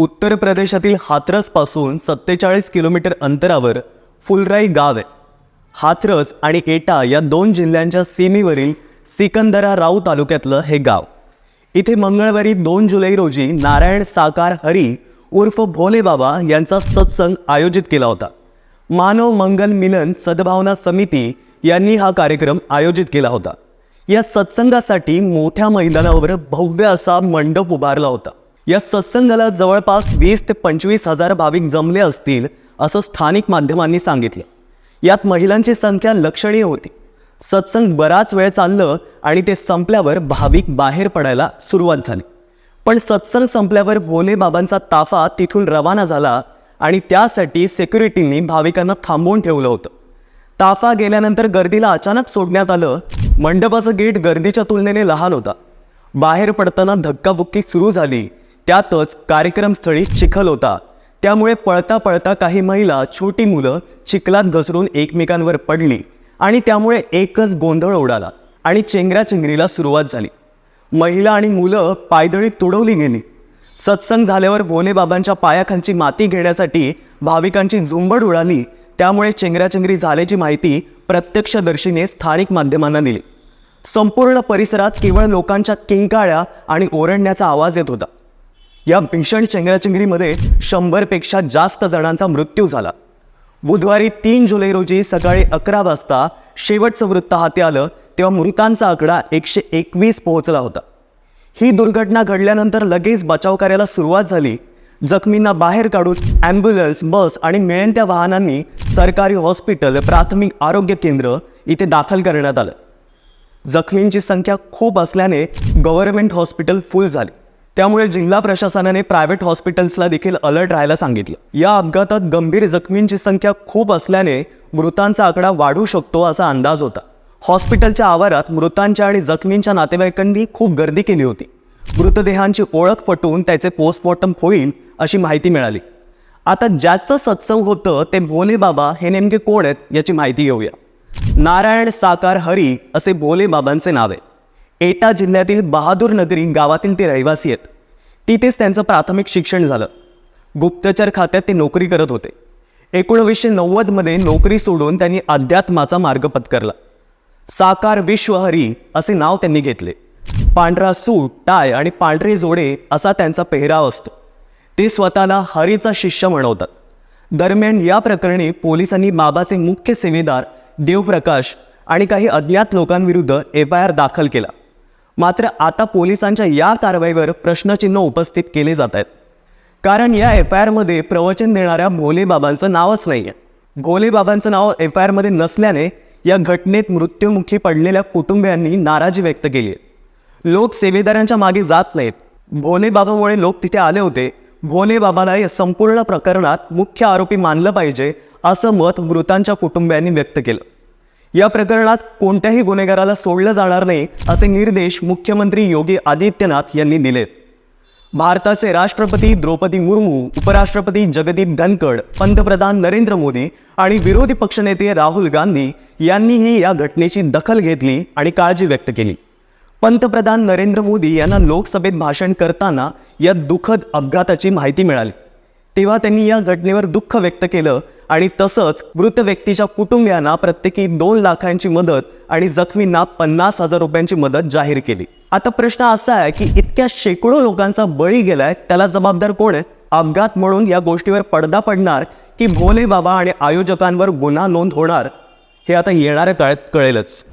उत्तर प्रदेशातील हाथरसपासून सत्तेचाळीस किलोमीटर अंतरावर फुलराई गाव आहे. हाथरस आणि एटा या दोन जिल्ह्यांच्या सीमेवरील सिकंदरा राऊ तालुक्यातलं हे गाव. इथे मंगळवारी दोन जुलै रोजी नारायण साकार हरी उर्फ भोले बाबा यांचा सत्संग आयोजित केला होता. मानव मंगल मिलन सद्भावना समिती यांनी हा कार्यक्रम आयोजित केला होता. या सत्संगासाठी मोठ्या मैदानावर भव्य असा मंडप उभारला होता. या सत्संगाला जवळपास वीस ते पंचवीस हजार भाविक जमले असतील असं स्थानिक माध्यमांनी सांगितलं. यात महिलांची संख्या लक्षणीय होती. सत्संग बराच वेळ चाललं आणि ते संपल्यावर भाविक बाहेर पडायला सुरुवात झाली. पण सत्संग संपल्यावर भोले बाबांचा ताफा तिथून रवाना झाला आणि त्यासाठी सेक्युरिटींनी भाविकांना थांबवून ठेवलं होतं. ताफा गेल्यानंतर गर्दीला अचानक सोडण्यात आलं. मंडपाचं गेट गर्दीच्या तुलनेने लहान होता. बाहेर पडताना धक्काबुक्की सुरू झाली. त्यातच कार्यक्रमस्थळी चिखल होता. त्यामुळे पळता पळता काही महिला छोटी मुलं चिखलात घसरून एकमेकांवर पडली आणि त्यामुळे एकच गोंधळ उडाला आणि चेंगराचेंगरीला सुरुवात झाली. महिला आणि मुलं पायदळी तुडवली गेली. सत्संग झाल्यावर भोलेबाबांच्या पायाखालची माती घेण्यासाठी भाविकांची झुंबड उडाली. त्यामुळे चेंगराचेंगरी झाल्याची माहिती प्रत्यक्षदर्शीने स्थानिक माध्यमांना दिली. संपूर्ण परिसरात केवळ लोकांच्या किंकाळ्या आणि ओरडण्याचा आवाज येत होता. या भीषण चेंगराचेंगरीमध्ये शंभरपेक्षा जास्त जणांचा मृत्यू झाला. बुधवारी तीन जुलै रोजी सकाळी अकरा वाजता शेवटचं वृत्त हाती आलं तेव्हा मृतांचा आकडा एकशे एकवीस पोहोचला होता. ही दुर्घटना घडल्यानंतर लगेच बचाव कार्याला सुरुवात झाली. जखमींना बाहेर काढून ॲम्ब्युलन्स बस आणि मिळेल त्या वाहनांनी सरकारी हॉस्पिटल प्राथमिक आरोग्य केंद्र इथे दाखल करण्यात आलं. जखमींची संख्या खूप असल्याने गव्हर्नमेंट हॉस्पिटल फुल झाली. त्यामुळे जिल्हा प्रशासनाने प्रायव्हेट हॉस्पिटल्सला देखील अलर्ट राहायला सांगितलं. या अपघातात गंभीर जखमींची संख्या खूप असल्याने मृतांचा आकडा वाढू शकतो असा अंदाज होता. हॉस्पिटलच्या आवारात मृतांच्या आणि जखमींच्या नातेवाईकांनी खूप गर्दी केली होती. मृतदेहांची ओळख पटवून त्याचे पोस्टमॉर्टम होईल अशी माहिती मिळाली. आता ज्याचं सत्संग होतं ते भोले बाबा हे नेमके कोण आहेत याची माहिती घेऊया. नारायण साकार हरी असे भोले बाबांचे नाव आहे. एटा जिल्ह्यातील बहादूर नगरी गावातील ते रहिवासी आहेत. तिथेच त्यांचं प्राथमिक शिक्षण झालं. गुप्तचर खात्यात ते नोकरी करत होते. एकोणवीसशे नव्वदमध्ये नोकरी सोडून त्यांनी अध्यात्माचा मार्ग पत्करला. साकार विश्वहरी असे नाव त्यांनी घेतले. पांढरा सूट टाय आणि पांढरे जोडे असा त्यांचा पेहराव असतो. ते स्वतःला हरीचा शिष्य म्हणवतात. दरम्यान या प्रकरणी पोलिसांनी बाबाचे मुख्य सेवेदार देवप्रकाश आणि काही अज्ञात लोकांविरुद्ध एफ आय आर दाखल केला. मात्र आता पोलिसांच्या या कारवाईवर प्रश्नचिन्ह उपस्थित केले जात आहेत. कारण या एफ आय आरमध्ये प्रवचन देणाऱ्या भोलेबाबांचं नावच नाही आहे भोलेबाबांचं नाव एफ आय आरमध्ये नसल्याने या घटनेत मृत्युमुखी पडलेल्या कुटुंबियांनी नाराजी व्यक्त केली आहे. लोक सेवेदारांच्या मागे जात नाहीत. भोलेबाबामुळे लोक तिथे आले होते. भोलेबाबाला या संपूर्ण प्रकरणात मुख्य आरोपी मानलं पाहिजे असं मत मृतांच्या कुटुंबियांनी व्यक्त केलं. या प्रकरणात कोणत्याही गुन्हेगाराला सोडलं जाणार नाही असे निर्देश मुख्यमंत्री योगी आदित्यनाथ यांनी दिलेत. भारताचे राष्ट्रपती द्रौपदी मुर्मू उपराष्ट्रपती जगदीप धनखड पंतप्रधान नरेंद्र मोदी आणि विरोधी पक्षनेते राहुल गांधी यांनीही या घटनेची दखल घेतली आणि काळजी व्यक्त केली. पंतप्रधान नरेंद्र मोदी यांना लोकसभेत भाषण करताना या दुःखद अपघाताची माहिती मिळाली. तेव्हा त्यांनी या घटनेवर दुःख व्यक्त केलं आणि तसंच मृत व्यक्तीच्या कुटुंबियांना प्रत्येकी दोन लाखांची मदत आणि जखमींना पन्नास हजार रुपयांची मदत जाहीर केली. आता प्रश्न असा आहे की इतक्या शेकडो लोकांचा बळी गेलाय त्याला जबाबदार कोण आहे? अपघात म्हणून या गोष्टीवर पडदा पडणार की भोले बाबा आणि आयोजकांवर गुन्हा नोंद होणार हे आता येणाऱ्या काळात कळेलच.